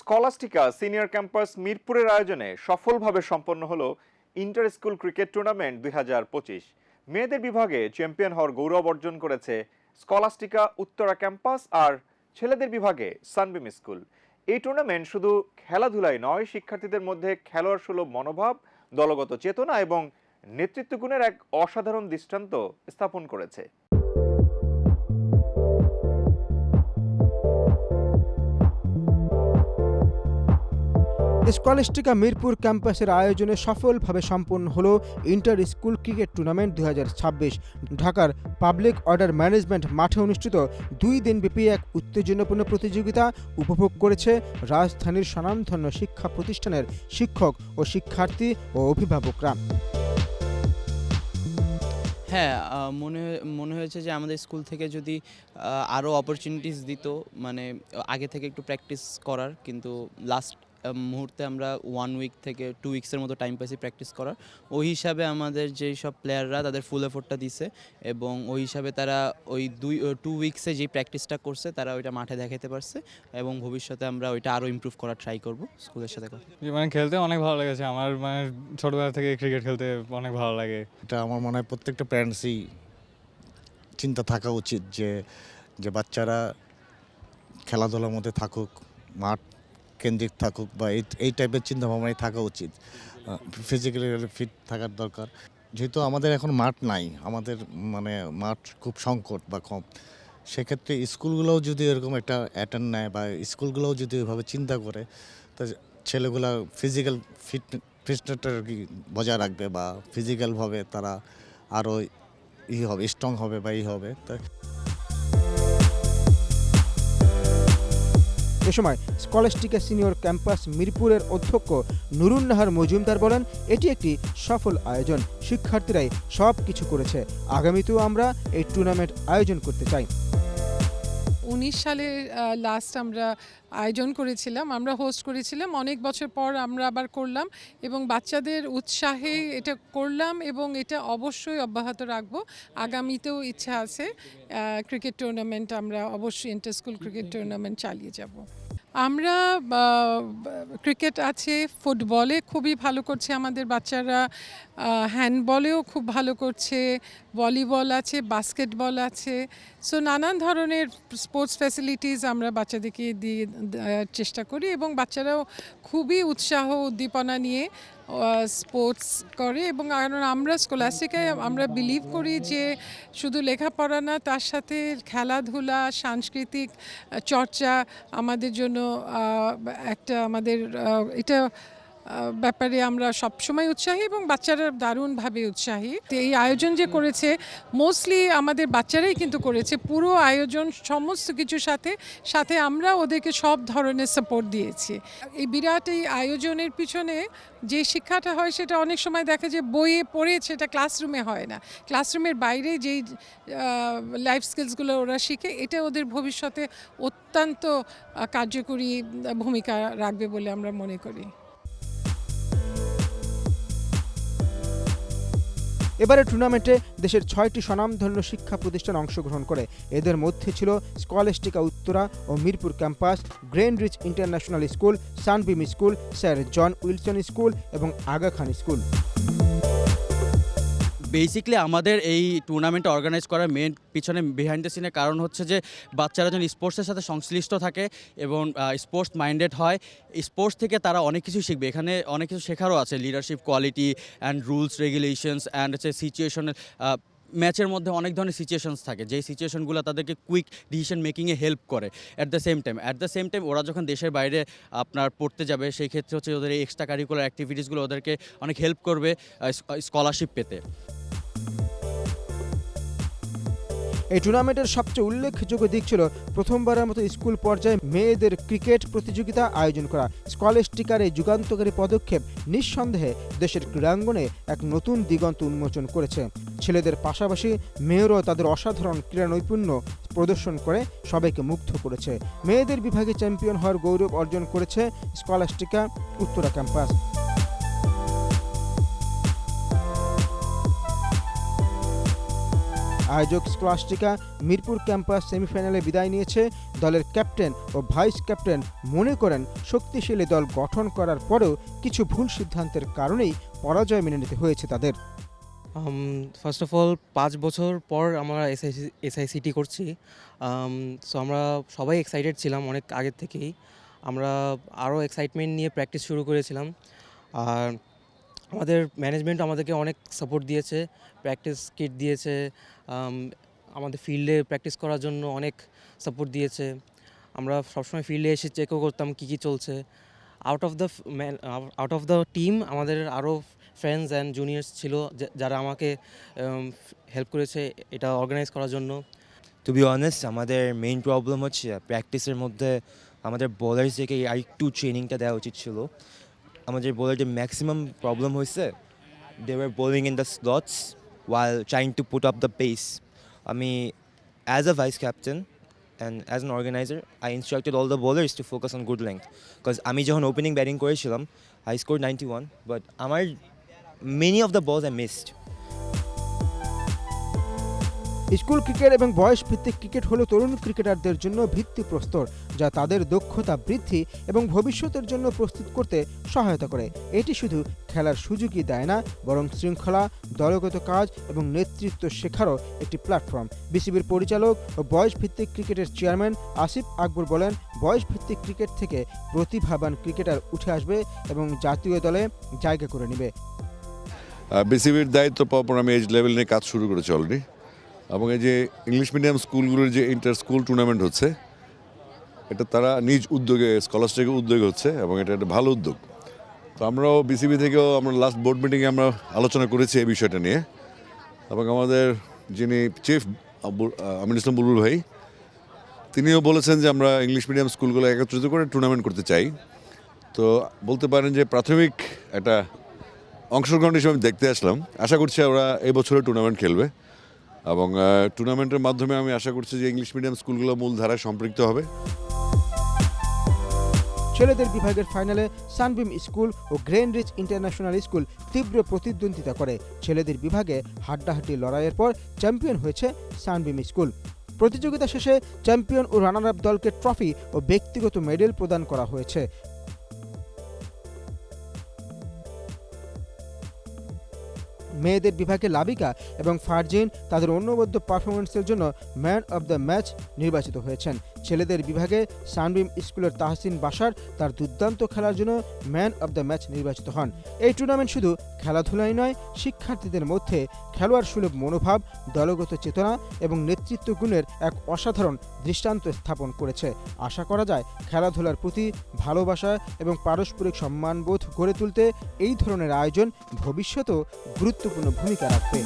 Scholastica senior campus মিরপুরের আয়োজনে সফলভাবে সম্পন্ন হলো ইন্টার স্কুল ক্রিকেট টুর্নামেন্ট দুই হাজার পঁচিশ। মেয়েদের বিভাগে চ্যাম্পিয়ন হওয়ার গৌরব অর্জন করেছে স্কলাস্টিকা উত্তরা ক্যাম্পাস আর ছেলেদের বিভাগে সানবিম স্কুল। এই টুর্নামেন্ট শুধু খেলাধুলায় নয়, শিক্ষার্থীদের মধ্যে খেলোয়াড় সুলভ মনোভাব, দলগত চেতনা এবং নেতৃত্ব গুণের এক অসাধারণ দৃষ্টান্ত স্থাপন করেছে। স্কলাস্টিকা মিরপুর ক্যাম্পাসের আয়োজনে সফলভাবে সম্পন্ন হলো ইন্টার স্কুল ক্রিকেট টুর্নামেন্ট দু হাজার ছাব্বিশ। ঢাকার পাবলিক অর্ডার ম্যানেজমেন্ট মাঠে অনুষ্ঠিত দুই দিনব্যাপী এক উত্তেজনাপূর্ণ প্রতিযোগিতা উপভোগ করেছে রাজধানীর স্বনামধন্য শিক্ষা প্রতিষ্ঠানের শিক্ষক ও শিক্ষার্থী ও অভিভাবকরা। হ্যাঁ মনে মনে হয়েছে যে আমাদের স্কুল থেকে যদি আরও অপরচুনিটিস দিত মানে আগে থেকে একটু প্র্যাকটিস করার, কিন্তু লাস্ট মুহূর্তে আমরা ওয়ান উইক থেকে টু উইক্সের মতো টাইম পাইছি প্র্যাকটিস করার। ওই হিসাবে আমাদের যেই সব প্লেয়াররা তাদের ফুল এফোর্টটা দিছে এবং ওই হিসাবে তারা ওই দুই টু উইক্সে যেই প্র্যাকটিসটা করছে তারা ওইটা মাঠে দেখাতে পারছে এবং ভবিষ্যতে আমরা ওইটা আরও ইমপ্রুভ করার ট্রাই করব স্কুলের সাথে কথা। মানে খেলতে অনেক ভালো লেগেছে। আমার মানে ছোটবেলা থেকে ক্রিকেট খেলতে অনেক ভালো লাগে। এটা আমার মনে হয় প্রত্যেকটা প্যারেন্টসই চিন্তা থাকা উচিত যে যে বাচ্চারা খেলাধুলার মধ্যে থাকুক মাঠ কেন্দ্রিক থাকুক বা এই এই টাইপের চিন্তা ভাবনাই থাকা উচিত। ফিজিক্যালি ফিট থাকার দরকার। যেহেতু আমাদের এখন মাঠ নাই, আমাদের মানে মাঠ খুব সংকট বা কম। সেক্ষেত্রে স্কুলগুলোও যদি এরকম একটা অ্যাটেন্ড নেয় বা স্কুলগুলোও যদি এভাবে চিন্তা করে, তা ছেলেগুলা ফিজিক্যাল ফিট ফিটনেসটা কি বজায় রাখবে বা ফিজিক্যালভাবে তারা আরও ই হবে স্ট্রং হবে বা ই হবে। তাই এ সময় স্কলাস্টিকা সিনিয়র ক্যাম্পাস মিরপুরের অধ্যক্ষ নুরুন নাহার মজুমদার বলেন, এটি একটি সফল আয়োজন। শিক্ষার্থীরাই সব কিছু করেছে। আগামীতেও আমরা এই টুর্নামেন্ট আয়োজন করতে চাই। সালে লাস্ট আমরা আয়োজন করেছিলাম, আমরা হোস্ট করেছিলাম। অনেক বছর পর আমরা আবার করলাম এবং বাচ্চাদের উৎসাহে এটা করলাম এবং এটা অবশ্যই অব্যাহত রাখব। আগামীতেও ইচ্ছা আছে ক্রিকেট টুর্নামেন্ট আমরা অবশ্যই ইন্টার স্কুল ক্রিকেট টুর্নামেন্ট চালিয়ে যাব। আমরা ক্রিকেট আছে, ফুটবলে খুবই ভালো করছে আমাদের বাচ্চারা হ্যান্ডবলেও খুব ভালো করছে, ভলিবল আছে, বাস্কেটবল আছে। সো নানান ধরনের স্পোর্টস ফ্যাসিলিটিস আমরা বাচ্চাদেরকে দিয়ে চেষ্টা করি এবং বাচ্চারাও খুবই উৎসাহ, উদ্দীপনা নিয়ে স্পোর্টস করে এবং কারণ আমরা স্কলাস্টিকায় আমরা বিলিভ করি যে শুধু লেখাপড়া না, তার সাথে খেলাধুলা, সাংস্কৃতিক চর্চা আমাদের জন্য একটা আমাদের এটা ব্যাপারে আমরা সবসময় উৎসাহী এবং বাচ্চারা দারুণভাবে উৎসাহী। এই আয়োজন যে করেছে মোস্টলি আমাদের বাচ্চারাই কিন্তু করেছে। পুরো আয়োজন, সমস্ত কিছুর সাথে সাথে আমরা ওদেরকে সব ধরনের সাপোর্ট দিয়েছি। এই বিরাট এই আয়োজনের পিছনে যে শিক্ষাটা হয়, সেটা অনেক সময় দেখা যায় বইয়ে পড়ে সেটা ক্লাসরুমে হয় না। ক্লাসরুমের বাইরে যেই লাইফ স্কিলসগুলো ওরা শিখে, এটা ওদের ভবিষ্যতে অত্যন্ত কার্যকরী ভূমিকা রাখবে বলে আমরা মনে করি। এবারে টুর্নামেন্টে দেশের ছয়টি স্বনামধন্য শিক্ষা প্রতিষ্ঠান অংশগ্রহণ করে। এদের মধ্যে ছিল স্কলেস্টিকা উত্তরা ও Mirpur campus Glenrich international school, Sunbeam school, sir John Wilson school এবং আগা খান স্কুল। বেসিকলি আমাদের এই টুর্নামেন্ট অর্গানাইজ করার মেন পিছনে বিহাইন্ড দ্য সিনের কারণ হচ্ছে যে বাচ্চারা যেন স্পোর্টসের সাথে সংশ্লিষ্ট থাকে এবং স্পোর্টস মাইন্ডেড হয় স্পোর্টস থেকে তারা অনেক কিছু শিখবে। এখানে অনেক কিছু শেখারও আছে। Leadership quality and rules regulations and হচ্ছে সিচুয়েশনের ম্যাচের মধ্যে অনেক ধরনের সিচুয়েশনস থাকে। যেই সিচুয়েশনগুলো তাদেরকে কুইক ডিসিশন মেকিংয়ে হেল্প করে at the same time at the same time ওরা যখন দেশের বাইরে আপনার পড়তে যাবে, সেই ক্ষেত্রে হচ্ছে ওদের এক্সট্রা কারিকুলার অ্যাক্টিভিটিসগুলো ওদেরকে অনেক হেল্প করবে স্কলারশিপ পেতে। এই টুর্নামেন্টের সবচেয়ে উল্লেখযোগ্য দিক ছিল প্রথমবারের মতো স্কুল পর্যায়ে মেয়েদের ক্রিকেট প্রতিযোগিতা আয়োজন করা। স্কলাস্টিকার এই যুগান্তকারী পদক্ষেপ নিঃসন্দেহে দেশের ক্রীড়াঙ্গনে এক নতুন দিগন্ত উন্মোচন করেছে। ছেলেদের পাশাপাশি মেয়েরও তাদের অসাধারণ ক্রীড়া নৈপুণ্য প্রদর্শন করে সবাইকে মুগ্ধ করেছে। মেয়েদের বিভাগে চ্যাম্পিয়ন হওয়ার গৌরব অর্জন করেছে স্কলাস্টিকা উত্তরা ক্যাম্পাস। আয়োজক স্কলাস্টিকা মিরপুর ক্যাম্পাস সেমিফাইনালে বিদায় নিয়েছে দলের ক্যাপ্টেন ও ভাইস ক্যাপ্টেন। মনে করেন শক্তিশালী দল গঠন করার পরেও কিছু ভুল সিদ্ধান্তের কারণেই পরাজয় মেনে নিতে হয়েছে তাদের। ফার্স্ট অফ অল পাঁচ বছর পর আমরা এসআইসি, এসআইসিটি করছি। সো আমরা সবাই এক্সাইটেড ছিলাম অনেক আগের থেকেই। আমরা আরও এক্সাইটমেন্ট নিয়ে প্র্যাকটিস শুরু করেছিলাম। আর আমাদের ম্যানেজমেন্ট আমাদেরকে অনেক সাপোর্ট দিয়েছে প্র্যাকটিস কিট দিয়েছে আমাদের ফিল্ডে প্র্যাকটিস করার জন্য অনেক সাপোর্ট দিয়েছে। আমরা সবসময় ফিল্ডে এসে চেকও করতাম কী কী চলছে। Out of the out of the team আমাদের আরও ফ্রেন্ডস অ্যান্ড জুনিয়র্স ছিল যারা আমাকে হেল্প করেছে এটা অর্গানাইজ করার জন্য। টু বি অনেস্ট আমাদের মেইন প্রবলেম হচ্ছে প্র্যাকটিসের মধ্যে আমাদের বোলার্সদেরকে আর একটু ট্রেনিংটা দেওয়া উচিত ছিল। আমাদের বোলারদের ম্যাক্সিমাম প্রবলেম হয়েছে। They were bowling in the slots while trying to put up the pace আমি as a vice captain and as an organizer I instructed all the bowlers to focus on good length because আমি যখন opening batting করেছিলাম I score ninety one but আমার many of the balls I missed School cricket এবং বয়স ভিত্তিক cricket হলো তরুণ ক্রিকেটারদের জন্য ভিত্তিপ্রস্তর যা তাদের দক্ষতা বৃদ্ধি এবং ভবিষ্যতের জন্য প্রস্তুত করতে সহায়তা করে। এটি শুধু খেলার সুযোগই দেয় না, বরং শৃঙ্খলা, দলগত কাজ এবং নেতৃত্ব শেখারও একটি প্ল্যাটফর্ম। বিসিবির পরিচালক ও বয়স ভিত্তিক ক্রিকেটের চেয়ারম্যান আসিফ আকবর বলেন বয়স ভিত্তিক ক্রিকেট থেকে প্রতিভাবান ক্রিকেটার উঠে আসবে এবং জাতীয় দলে জায়গা করে নেবে। বিসিবির দায়িত্ব পাওয়ার পর আমি এজ লেভেল নিয়ে কাজ শুরু করেছি অলরেডি এবং এই যে ইংলিশ মিডিয়াম স্কুলগুলোর যে ইন্টার স্কুল টুর্নামেন্ট হচ্ছে, এটা তারা নিজ উদ্যোগে স্কলারশিপের উদ্যোগ হচ্ছে এবং এটা একটা ভালো উদ্যোগ। তো আমরাও বিসিবি থেকেও আমরা লাস্ট বোর্ড মিটিংয়ে আমরা আলোচনা করেছি এই বিষয়টা নিয়ে। এবং আমাদের যিনি চিফ আমিন ইসলাম বুলবুল ভাই, তিনিও বলেছেন যে আমরা ইংলিশ মিডিয়াম স্কুলগুলো একত্রিত করে টুর্নামেন্ট করতে চাই। তো বলতে পারেন যে প্রাথমিক একটা অংশগ্রহণ হিসেবে আমি দেখতে আসলাম। আশা করছি ওরা এই বছরে টুর্নামেন্ট খেলবে। এবং টুর্নামেন্টের মাধ্যমে আমি আশা করছি যে ইংলিশ মিডিয়াম স্কুলগুলো মূল ধারায় সম্পৃক্ত হবে। ছেলেদের বিভাগের ফাইনালে সানবিম স্কুল ও গ্রেন রিচ ইন্টারন্যাশনাল স্কুল তীব্র প্রতিদ্বন্দ্বিতা করে। ছেলেদের বিভাগে হাড্ডাহাড্ডি লড়াইয়ের পর চ্যাম্পিয়ন হয়েছে সানবিম স্কুল প্রতিযোগিতা শেষে চ্যাম্পিয়ন ও রানার আপ দলকে ট্রফি ও ব্যক্তিগত মেডেল প্রদান করা হয়েছে। মেয়েদের বিভাগে লাবিকা এবং ফারজিন তাদের অন্যবদ্য পারফরমেন্সের জন্য ম্যান অব দ্য ম্যাচ নির্বাচিত হয়েছেন। ছেলেদের বিভাগে সানবিম স্কুলের তাহসিন বাসার তার দুর্দান্ত খেলার জন্য ম্যান অব দ্য ম্যাচ নির্বাচিত হন। এই টুর্নামেন্ট শুধু খেলাধুলাই নয়, শিক্ষার্থীদের মধ্যে খেলোয়াড় সুলভ মনোভাব, দলগত চেতনা এবং নেতৃত্ব গুণের এক অসাধারণ দৃষ্টান্ত স্থাপন করেছে। আশা করা যায়, খেলাধুলার প্রতি ভালোবাসা এবং পারস্পরিক সম্মানবোধ গড়ে তুলতে এই ধরনের আয়োজন ভবিষ্যতেও গুরুত্বপূর্ণ ভূমিকা রাখবে।